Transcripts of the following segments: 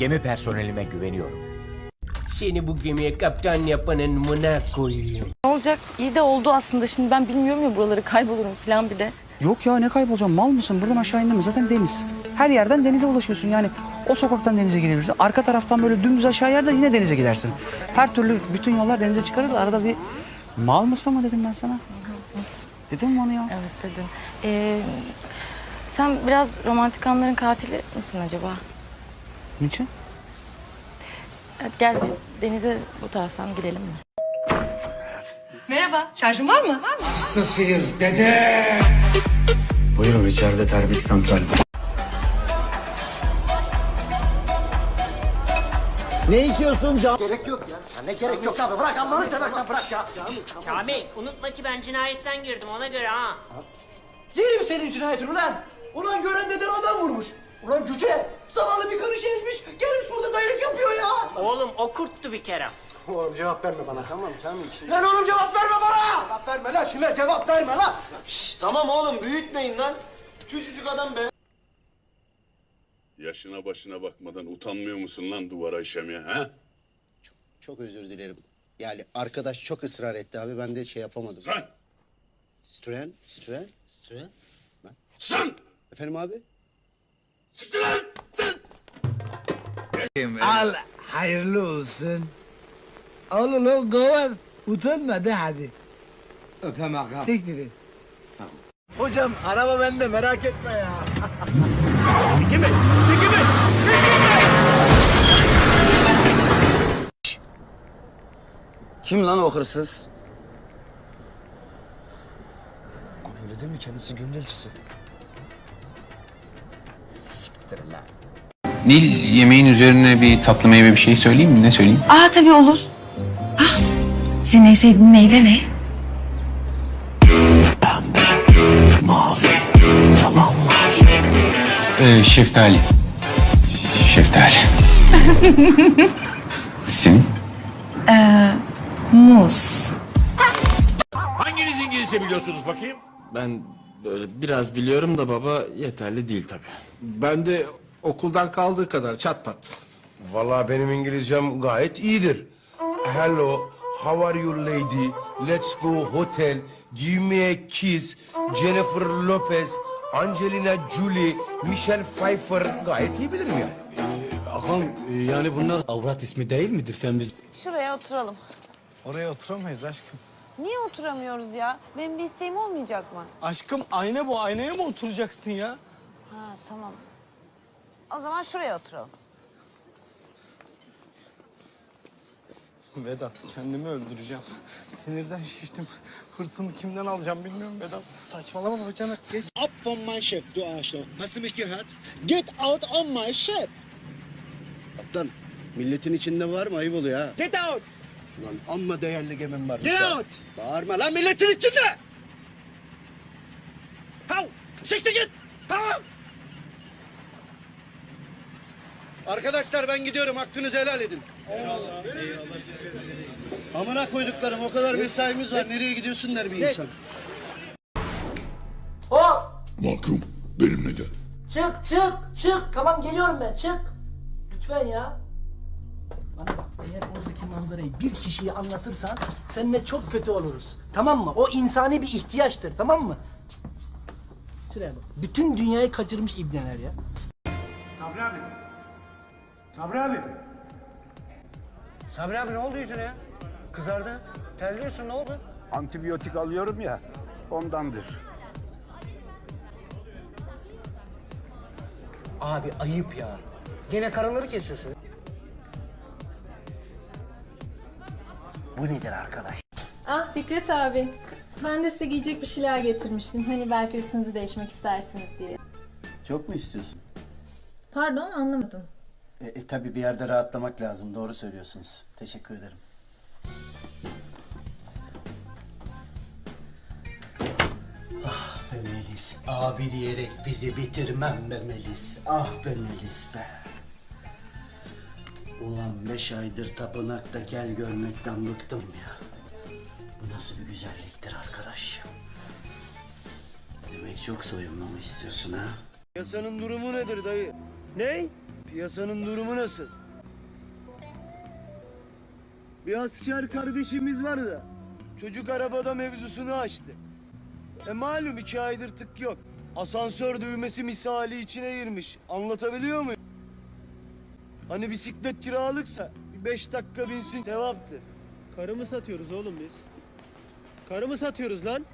Gemi personelime güveniyorum. Seni bu gemiye kaptan yapanın mına koyayım. Ne olacak? İyi de oldu aslında. Şimdi ben bilmiyorum ya buraları kaybolurum falan bir de. Yok ya ne kaybolacağım mal mısın? Buradan aşağı indim mi zaten deniz. Her yerden denize ulaşıyorsun yani. O sokaktan denize gidebilirsin. Arka taraftan böyle dümdüz aşağı yerde yine denize gidersin. Her türlü bütün yollar denize çıkarır. Arada bir mal mısın mı dedim ben sana. Dedim mi onu ya? Evet dedin. Ee, sen biraz romantik anların katili misin acaba? Niçin? Hadi gel bir denize bu taraftan gidelim mi? Merhaba. Şarjın var mı? Var mı? Hastasıyız dede. Buyurun içeride termik santral var. Gerek yok ya. ya. Ne gerek yok abi bırak Allah'ını seversen bırak ya. Kamil unutma ki ben cinayetten girdim ona göre ha. Yerim senin cinayetin ulan. Ulan gören deden adam vurmuş. Ulan cüce. Zavallı bir karı şey ezmiş. Gelmiş burada dayak yapıyor ya. Oğlum o kurttu bir kere. Oğlum cevap verme bana. Tamam sen Lan oğlum cevap verme bana. Cevap verme lan şuna cevap verme lan. Şşş tamam oğlum büyütmeyin lan. Küçücük adam be. Yaşına başına bakmadan utanmıyor musun lan duvara işemeye ha? Çok özür dilerim. Yani arkadaş çok ısrar etti abi ben de şey yapamadım. Lan! Stren, Stren, Stren. Sen! Efendim abi? Al hayırlı olsun. Al ulan kavat. Utanma de hadi. Öpem ağam. Siktir Hocam araba bende merak etme ya. Kim lan o hırsız? Abi öyle değil mi kendisi gönülcüsü. Nil yemeğin üzerine bir tatlı meyve bir şey söyleyeyim mi? Ne söyleyeyim? Aa tabii olur. Ah, senin en sevdiğin meyve ne? Ee, şeftali. Şeftali. Senin? Muz. Hanginiz İngilizce biliyorsunuz bakayım? Ben böyle biraz biliyorum da baba yeterli değil tabii. Ben de okuldan kaldığı kadar çat pat. Vallahi benim İngilizcem gayet iyidir. Hello, how are you lady? Let's go hotel. Give me a kiss. Jennifer Lopez, Angelina Jolie, Michelle Pfeiffer gayet iyi bilirim yani. Ağam yani bunlar avrat ismi değil midir sen biz? Şuraya oturalım. Oraya oturamayız aşkım. Niye oturamıyoruz ya? Benim bir isteğim olmayacak mı? Aşkım ayna bu. Aynaya mı oturacaksın ya? Ha tamam. O zaman şuraya oturalım. Vedat kendimi öldüreceğim. Sinirden şiştim. Hırsımı kimden alacağım bilmiyorum Vedat. Saçmalama hocam geç. Up from my ship du Arschloch. Hast du mich gehört? Get out on my ship. Kaptan milletin içinde var mı ayıp oluyor ha? Get out! Lan amma değerli gemim var. Get out! Bağırma lan milletin içinde! Hav! Siktir git! Hav! Arkadaşlar ben gidiyorum hakkınızı helal edin. Amına koyduklarım o kadar mesaimiz var. Nereye gidiyorsun der bir insan. Hop. Mahkum benimle gel. Çık çık çık. Tamam geliyorum ben çık. Lütfen ya. Bana bak eğer oradaki manzarayı bir kişiye anlatırsan seninle çok kötü oluruz. Tamam mı? O insani bir ihtiyaçtır tamam mı? Şuraya bak. Bütün dünyayı kaçırmış ibneler ya. Sabri abi. Sabri abi. Sabri abi ne oldu yüzüne ya? Kızardı. Terliyorsun ne oldu? Antibiyotik alıyorum ya ondandır. Abi ayıp ya. Gene karaları kesiyorsun. Bu nedir arkadaş? Ah Fikret abi. Ben de size giyecek bir şeyler getirmiştim. Hani belki üstünüzü değişmek istersiniz diye. Çok mu istiyorsun? Pardon anlamadım. E, e tabii bir yerde rahatlamak lazım. Doğru söylüyorsunuz. Teşekkür ederim. Ah be Melis. Abi diyerek bizi bitirmem be Melis. Ah be Melis be. Ulan beş aydır tapınakta gel görmekten bıktım ya. Bu nasıl bir güzelliktir arkadaş? Demek çok soyunmamı istiyorsun ha? Yasanın durumu nedir dayı? Ne? Piyasanın durumu nasıl? Bir asker kardeşimiz var da çocuk arabada mevzusunu açtı. E malum iki aydır tık yok. Asansör düğmesi misali içine girmiş. Anlatabiliyor muyum? Hani bisiklet kiralıksa bir beş dakika binsin sevaptır. Karı mı satıyoruz oğlum biz? Karı mı satıyoruz lan?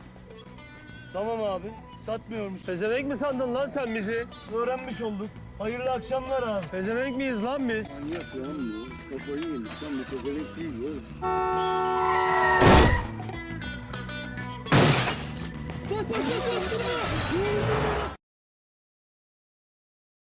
Tamam abi satmıyormuş. Pezevenk mi sandın lan sen bizi? Öğrenmiş olduk. Hayırlı akşamlar abi. Pezevenk miyiz lan biz? Manyak lan bu. Kafayı yemiş lan bu pezevenk değil oğlum. Bas bas bas bas.